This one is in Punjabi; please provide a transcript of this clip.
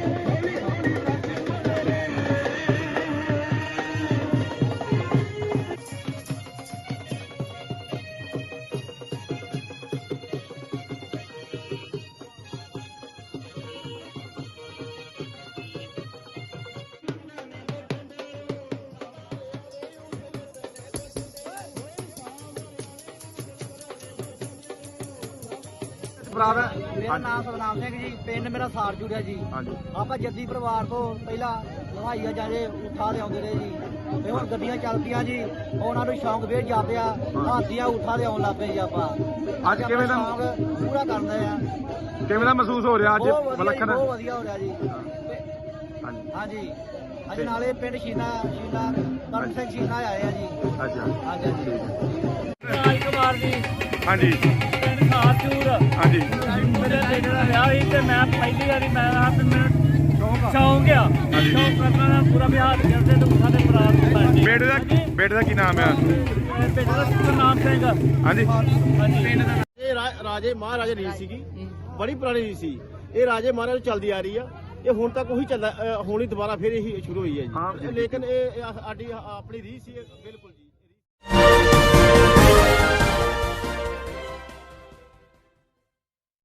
Hey, ਭਰਾ ਮੇਰਾ ਨਾਮ ਸਤਨਾਮ ਸਿੰਘ ਜੀ ਪਿੰਡ ਮੇਰਾ ਸਾਰ ਜੁੜਿਆ ਜੀ। ਹਾਂਜੀ। ਆਪਾਂ ਜੱਦੀ ਪਰਿਵਾਰ ਤੋਂ ਪਹਿਲਾਂ ਹਵਾਈਆ ਜਾਂਦੇ ਉਠਾ ਲਿਆਉਂਦੇ ਰਹੇ ਜੀ। ਤੇ ਹੁਣ ਗੱਡੀਆਂ ਚੱਲਦੀਆਂ ਜੀ ਉਹਨਾਂ ਨੂੰ ਸ਼ੌਂਕ ਵੇਰ ਜਾਂਦੇ ਆ ਹਾਥੀਆਂ ਉਠਾ ਲਿਆਉਣ ਲੱਗ ਪਏ ਜੀ ਆਪਾਂ। ਅੱਜ ਕਿਵੇਂ ਦਾ- ਪੂਰਾ ਕਰਦੇ ਆ। ਕਿਵੇਂ ਦਾ ਮਹਿਸੂਸ ਹੋ ਰਿਹਾ ਅੱਜ? ਬਹੁਤ ਵਧੀਆ ਜੀ, ਵਿਲੱਖਣ। ਬਹੁਤ ਵਧੀਆ ਹੋ ਰਿਹਾ ਜੀ। ਹਾਂਜੀ। ਹਾਂਜੀ। ਅੱਜ ਨਾਲੇ ਪਿੰਡ ਸ਼ੀਨਾ ਸ਼ੀਨਾ ਕਰਨ ਸਿੰਘ ਸ਼ੀਨਾ ਆਏ ਆ ਜੀ। ਅੱਛਾ। ਹਾਂਜੀ ਹਾਂਜੀ। ਰਾਜ ਕੁਮਾਰ ਜੀ ਹਾਂਜੀ। ਪਿੰਡ ਹਾਂਜੀ। ਮੇਰੇ ਬੇਟੇ ਦਾ ਵਿਆਹ ਸੀ ਤੇ ਮੈਂ ਪਹਿਲੀ ਵਾਰੀ ਮੈਂ ਆ ਤੇ ਮੈਨੂੰ ਸ਼ੌਂਕ ਆ ਹਾਂਜੀ। ਸ਼ੌਂਕ ਕਰਨਾ ਦਾ ਪੂਰਾ ਵਿਆਹ ਕਰਦੇ ਤੇ ਸਾਡੇ ਭਰਾ ਨੂੰ ਪਾਰਟੀ ਬੇਟੇ ਦਾ ਬੇਟੇ ਦਾ ਕੀ ਨਾਮ ਆ? ਬੇਟੇ ਦਾ ਨਾਮ ਸਿੰਘ ਹਾਂਜੀ। ਹਾਂਜੀ ਪਿੰਡ ਦਾ ਇਹ ਰਾ- ਰਾਜੇ ਮਹਾਰਾਜੇ ਰੀਤ ਸੀਗੀ। ਬੜੀ ਪੁਰਾਣੀ ਰੀਤ ਸੀ। ਇਹ ਰਾਜੇ ਮਹਾਰਾਜੇ ਚੱਲਦੀ ਆ ਰਹੀ ਆ। ਇਹ ਹੁਣ ਤੱਕ ਉਹੀ ਚੱਲਦਾ ਹੁਣ ਹੀ ਦੁਬਾਰਾ ਫਿਰ ਇਹੀ ਸ਼ੁਰੂ ਹੋਈ ਹੈ ਹਾਂ। ਜੀ ਲੇਕਿਨ ਇਹ ਸਾਡੀ ਆਪਣੀ ਰੀਤ ਸੀ ਬਿਲਕੁਲ ਜੀ।